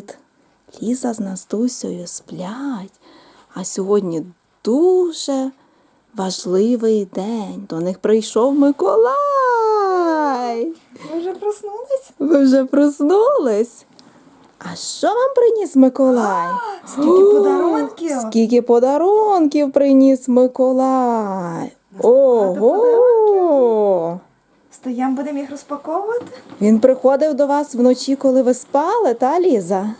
Привіт! Ліза з Настусею сплять. А сьогодні дуже важливий день. До них прийшов Миколай. Ви вже проснулись? Ви вже проснулись? А що вам приніс Миколай? Скільки подарунків? Скільки подарунків приніс Миколай? Ого! Стоям, будемо їх розпаковувати? Він приходив до вас вночі, коли ви спали, та Ліза?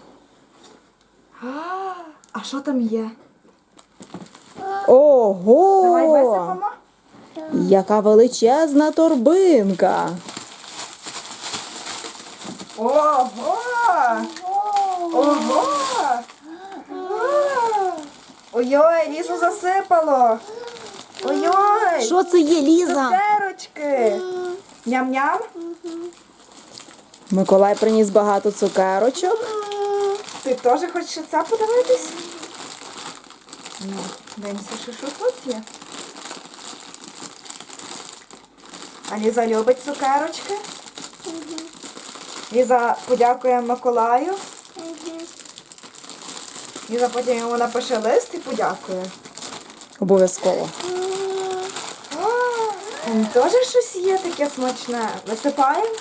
А, а що там є? Ого! Давай висипемо. Яка величезна торбинка. Ого! Ого! Ой-ой, лісу засипало. Ой-ой! Що це є, Ліза? Цукерочки. Ням-ням. Миколай приніс багато цукерочок. Ти теж хочеш це подивитись? Ну, дивимося, що, що тут є. А Ліза любить цукерочки. Ліза подякує Миколаю. Ліза потім йому напише лист і подякує. Обов'язково. Теж щось є таке смачне. Висипаємо?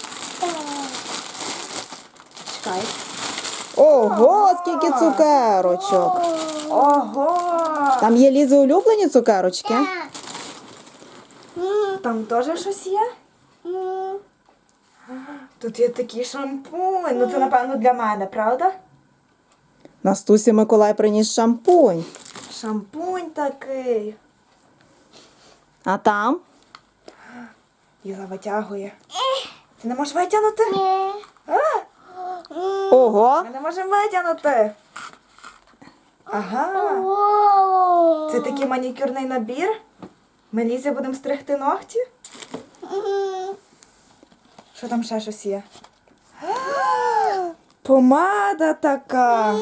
Чекай. Ого, скільки цукерочок. Ого! Там є Лізи улюблені цукерочки. Там теж щось є? Тут є такий шампунь. Ну це, напевно, для мене, правда? Настусі Миколай приніс шампунь. Шампунь такий. А там Ліза витягує. Ти не можеш витягнути? А, ого. ми не можемо витягнути. Ага. Це такий манікюрний набір. Ми Лізі будемо стригти ногті. Що там ще щось є? Помада така.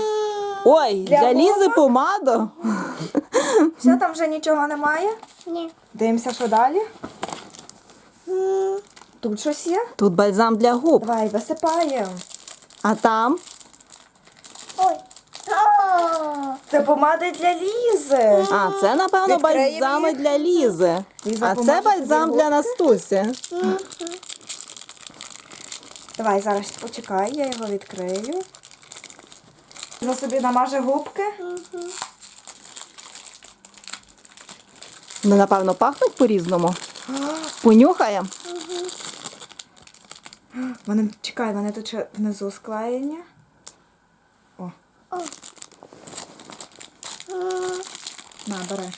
Ой, Для для Лізи помада. Все, там вже нічого немає. Ні. Дивимося, що далі. Тут щось є. Тут бальзам для губ. Давай, висипаємо. А там Ой. О. Це помади для Лізи. А, це, напевно, Відкриємо бальзами їх. для Лізи. Ліза А це поможе бальзам собі для. Настусі. Давай, зараз почекай, я його відкрию. Ліза собі намаже губки. Вони, напевно, пахнуть по-різному. Понюхаємо. Вони, чекай, вони тут ще внизу склеєні. О, на, бери.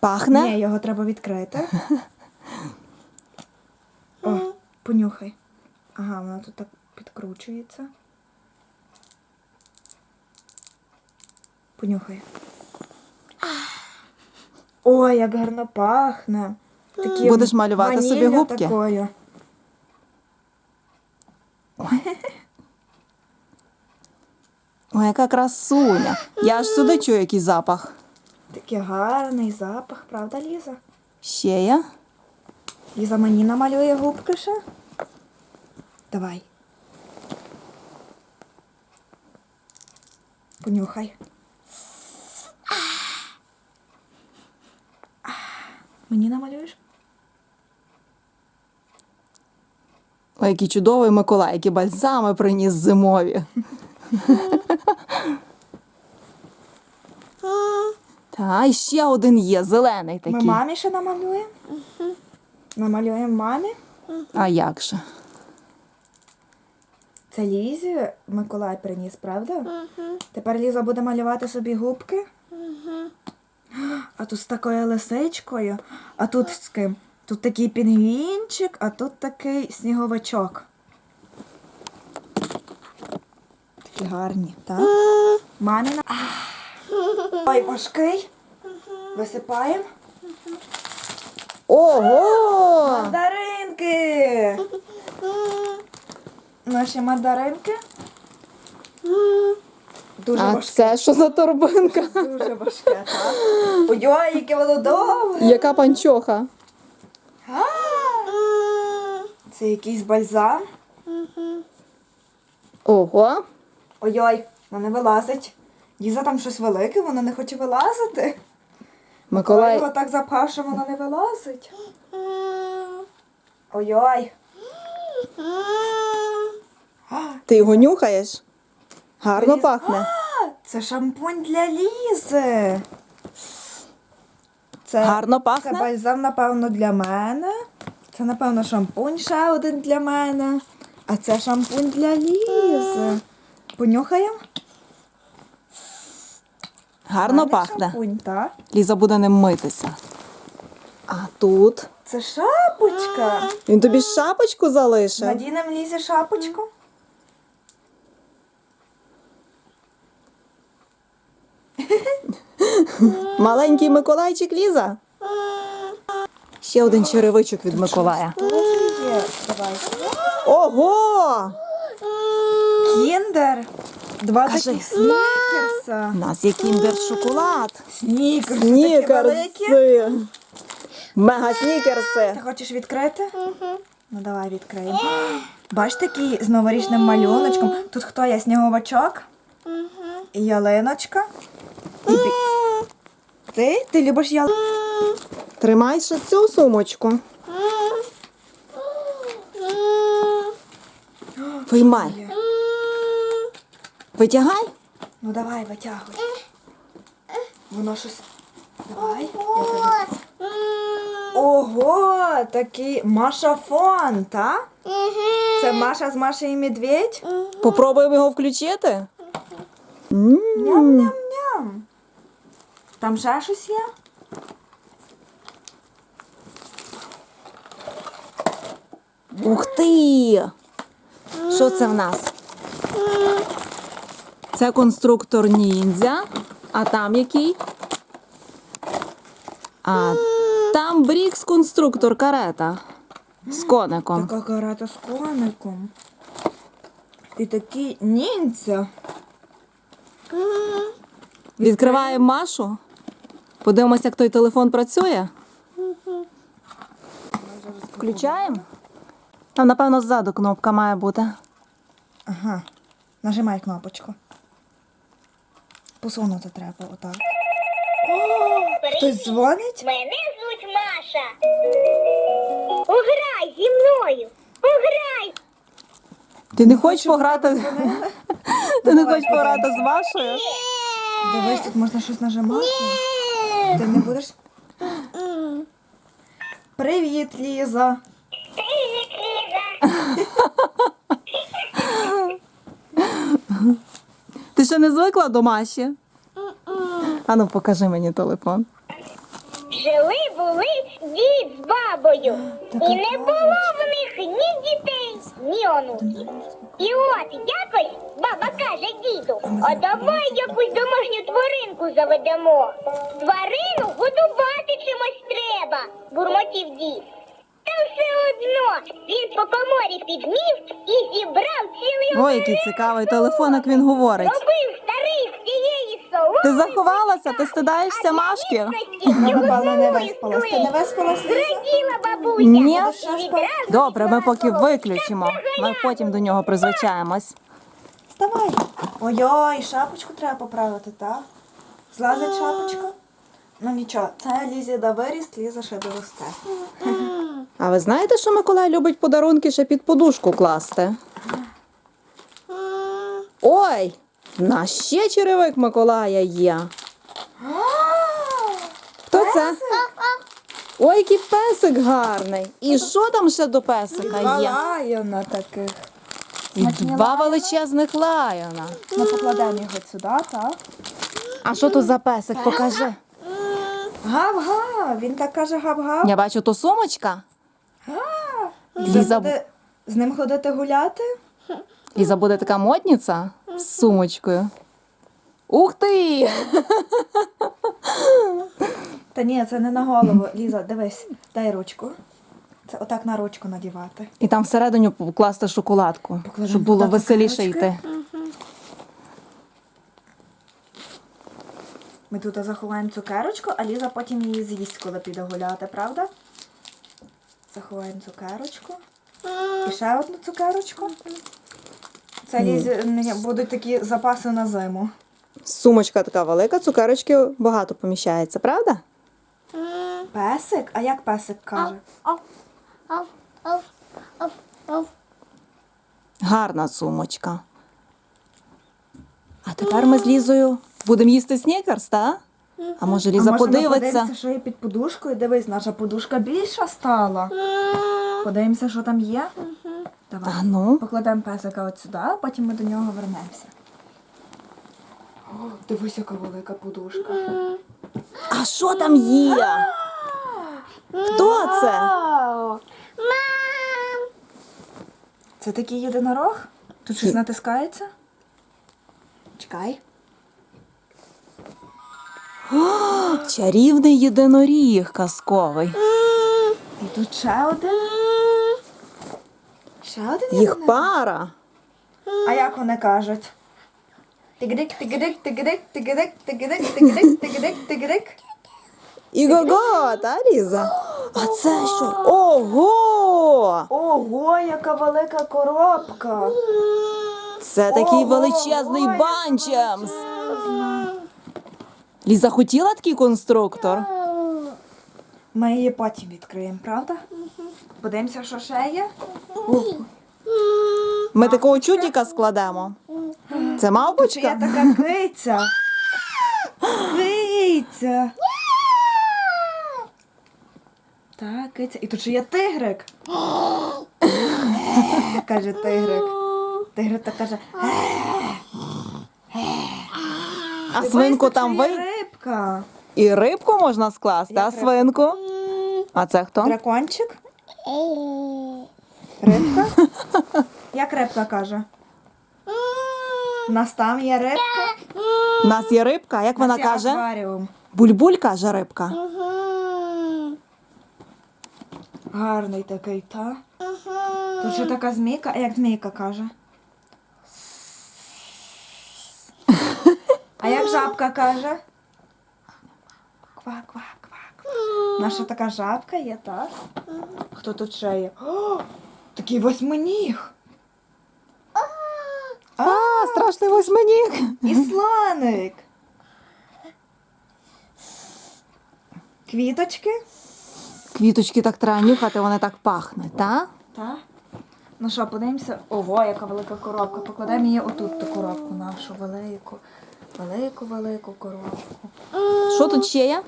Пахне? Ні, його треба відкрити. О, понюхай. Ага, воно тут так підкручується. Понюхай. Ой, як гарно пахне. Такі Будеш малювати собі ваніллю губки? Такою. Ой, яка красуня. Я аж сюди чую який запах. Такий гарний запах, правда, Ліза? Ще є? Ліза мені намалює губки ще. Давай. Понюхай. Мені намалюєш? Ой, який чудовий Миколай, які бальзами приніс зимові. Та, і ще один є, зелений Ми мамі ще намалюємо? Намалюємо мамі. А як же? Це Лізі Миколай приніс, правда? Тепер Ліза буде малювати собі губки. А тут з такою лисичкою, а тут з ким? Тут такий пінгвінчик, а тут такий сніговичок. Такі гарні, так? Мамі на. Ой, важкий. Висипаємо. Ого! Мандаринки! Наші мандаринки. Дуже А важке. це що за торбинка? Дуже важке, так? Ой, яке воно довге. Яка панчоха? А! Це якийсь бальзам. Ого. Ой-ой, воно не вилазить. Ліза там щось велике, воно не хоче вилазити. Миколай його так запхав, що не вилазить. Ой-ой. Ти його нюхаєш? Гарно Ліз- пахне. А, це шампунь для Лізи. Це, Гарно пахне. це бальзам, напевно, для мене. Це, напевно, шампунь ще один для мене. А це шампунь для Лізи. Понюхаємо? Гарно Гарний пахне. Шампунь, так? Ліза буде ним митися. А тут. Це шапочка. Він тобі шапочку залишив. Надінемо Лізі шапочку. Маленький Миколайчик Ліза. Ще один черевичок від Миколая. Ого! Кіндер. Два Кажи. таких снікерса. У нас є кіндер шоколад. Снікерси такі великі. Снікерси. Мега снікерси. Ти хочеш відкрити? Ну давай відкриємо. Бач такий з новорічним малюночком. Тут хто є? Сніговачок? І ялиночка. І бі... Ти? Ти любиш ял... Тримай ще цю сумочку. Виймай. Витягай. Ну давай, витягуй. Воно щось. Давай. Я тебе... Ого, такий Машафон, та? Це Маша з Машею і Медведь? Попробуємо його включити. М. Ням-ням-ням. Там ще щось є? Ух ти! Що це в нас? Це конструктор ніндзя. А там який? А там Брікс конструктор карета з коником. Така карата з коником. І такий ніндзя. Відкриваємо Машу. Подивимося, як той телефон працює. Включаємо. Там, напевно, ззаду кнопка має бути. Ага. Нажимай кнопочку. Посунути треба отак. Хтось дзвонить? Мене звуть Маша. Уграй зі мною. Уграй. Ти не хочеш пограти? Ти не хочеш пограти з Машою? Дивись, тут можна щось нажимати. Ти не будеш? Привіт, Ліза. Привіт, Ліза. Ти ще не звикла до Маші? Ану, покажи мені телефон. Жили були дід з бабою. І не було в них ні дітей, ні онуків. І от якось баба каже діду, а давай якусь домашню тваринку заведемо. Тварину годувати чимось треба, бурмотів дід. Та все одно він по коморі підмів і зібрав цілий Ой, який цікавий телефон, як він говорить. Робив старий з цієї соломи. Ти заховалася? Ти стидаєшся Машки? Напевно, не виспалась. Ти не виспалась, Ліза? Зраділа бабуся. Ні. І відразу Добре, ми поки пішла виключимо. Ми потім до нього призвичаємось. Вставай. Ой-ой, шапочку треба поправити, так? Злазить шапочка? Ну нічого, це Лізі да виріст, Ліза ще доросте. А ви знаєте, що Миколай любить подарунки ще під подушку класти? Ой! в нас ще черевик Миколая є. Хто це? Ой, який песик гарний. І що там ще до песика є? Лайона таких. І два величезних лайона. Ми покладемо його сюди, так? А що то за песик? Покажи. Гав-гав, він так каже гав-гав. Я бачу, то сумочка. Ліза Ліза- буде з ним ходити гуляти? Ліза буде така модниця з сумочкою. Ух ти! Та ні, це не на голову. Ліза, дивись, дай ручку. Це отак на ручку надівати. І там всередині покласти шоколадку, Покладемо щоб було туди веселіше цукерочки. йти. Ми тут заховаємо цукерочку, а Ліза потім її з'їсть, коли піде гуляти, правда? Заховаємо цукерочку. І ще одну цукерочку. Це лізі не- будуть такі запаси на зиму. Сумочка така велика, цукерочки багато поміщається, правда? Песик? А як песик каже? Гарна сумочка. А тепер ми з Лізою будемо їсти снікерс, так? А може Ліза а може подивиться? що є під подушкою? Дивись, наша подушка більша стала. Подивимося, що там є. Давай. А ну. Покладемо песика от сюди, а потім ми до нього вернемося. О, дивись, яка велика подушка. А що там є? Хто це? Мам! Це такий єдинорог? Тут щось натискається? Чекай. Чарівний єдиноріг казковий. І тут ще один. Ще один Їх єдинорог? пара. А як вони кажуть? Тигдик, тигдик, тигдик, тигдик, тигдик, тигдик, тигдик, тигдик. І го-го, та Ліза? А це що? Ого! Ого, яка велика коробка. Це такий Ого, величезний яка банчемс. Ліза хотіла такий конструктор? Ми її потім відкриємо, правда? Подивимося, що ще є. Ми такого чудіка складемо. Це Чи є мавпочка? така киця? Киця. Так, киця. І тут ще є тигрик. Каже тигрик. Тигрик так каже. А свинку там ви рибка. і рибку можна скласти, а свинку? А це хто? Дракончик? Рибка? Як рибка каже? У нас там є рибка. У нас є рибка, як нас вона є каже? Акваріум. Бульбуль каже рибка. Гарний такий, та? Тут ще така змійка, а як змійка каже? А як жабка каже? Ква, ква, ква, ква. Наша така жабка є, так? Хто тут ще є? О, такий восьминіг. А, страшний восьминіг. І слоник. Квіточки. Квіточки так треба нюхати, вони так пахнуть, так? Так. Ну що, подивимося. Ого, яка велика коробка. Покладемо її отут ту коробку нашу велику. Велику, велику коробку. Що тут ще є?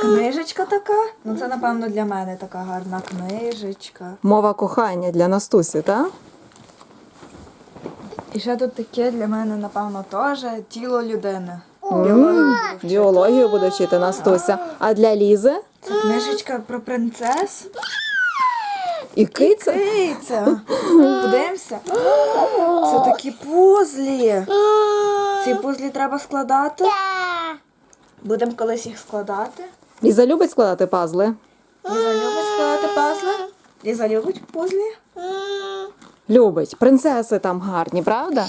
Книжечка така. Ну це, напевно, для мене така гарна книжечка. Мова кохання для Настусі, так? І ще тут таке для мене, напевно, теж тіло людини. М, Біологію буде вчити Настуся. А для Лізи? Це книжечка про принцес. І киця? Киця. Подивимося. Це такі пузлі. Ці пузлі треба складати. Будемо колись їх складати. Ліза любить складати пазли? Ліза любить складати пазли. Ліза любить пузлі. Любить. Принцеси там гарні, правда?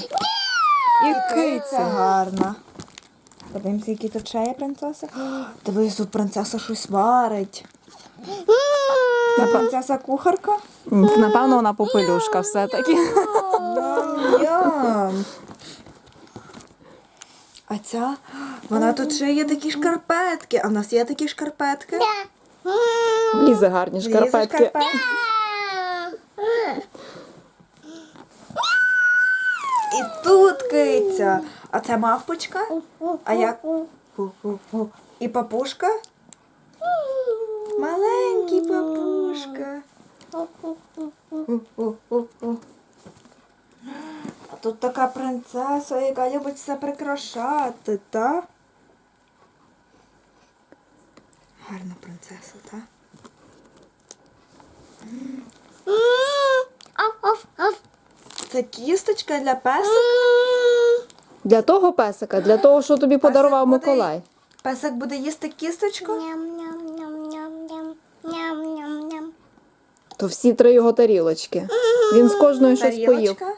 І Киця киця. гарна. Подивимося, які тут ще є принцеси. Дивись, тут принцеса щось варить. Та принцеса кухарка. Напевно, вона попелюшка все-таки. Ням-ням. А ця, вона тут ще є такі шкарпетки. А в нас є такі шкарпетки? В Лізи гарні шкарпетки. І тут киця. А це мавпочка? А як? І папушка? Маленький папушка. А тут така принцеса, яка любить все прикрашати, та? Гарна принцеса, та? Це кісточка для песика. Для того песика, для того, що тобі подарував буде- Миколай. Песик буде їсти кісточку. То всі три його тарілочки. Він з кожної щось поїв. Тарілочка.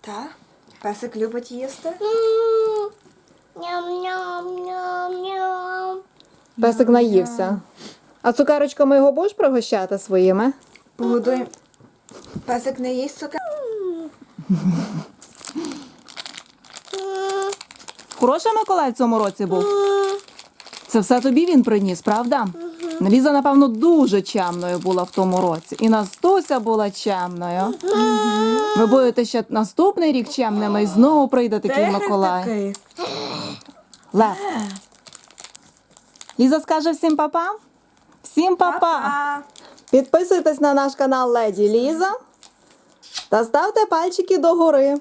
Так. Песик любить їсти. Песик наївся. А цукерочками його будеш пригощати своїми? Погодуємо. Песик не їсть цукер. Хороший Миколай в цьому році був. Це все тобі він приніс, правда? Ліза, напевно, дуже чемною була в тому році. І Настуся була чемною. Ви будете ще наступний рік чемними і знову прийде такий Миколай. Лев. Ліза скаже всім папа. Всім папа. Підписуйтесь на наш канал Леді Ліза та ставте пальчики догори.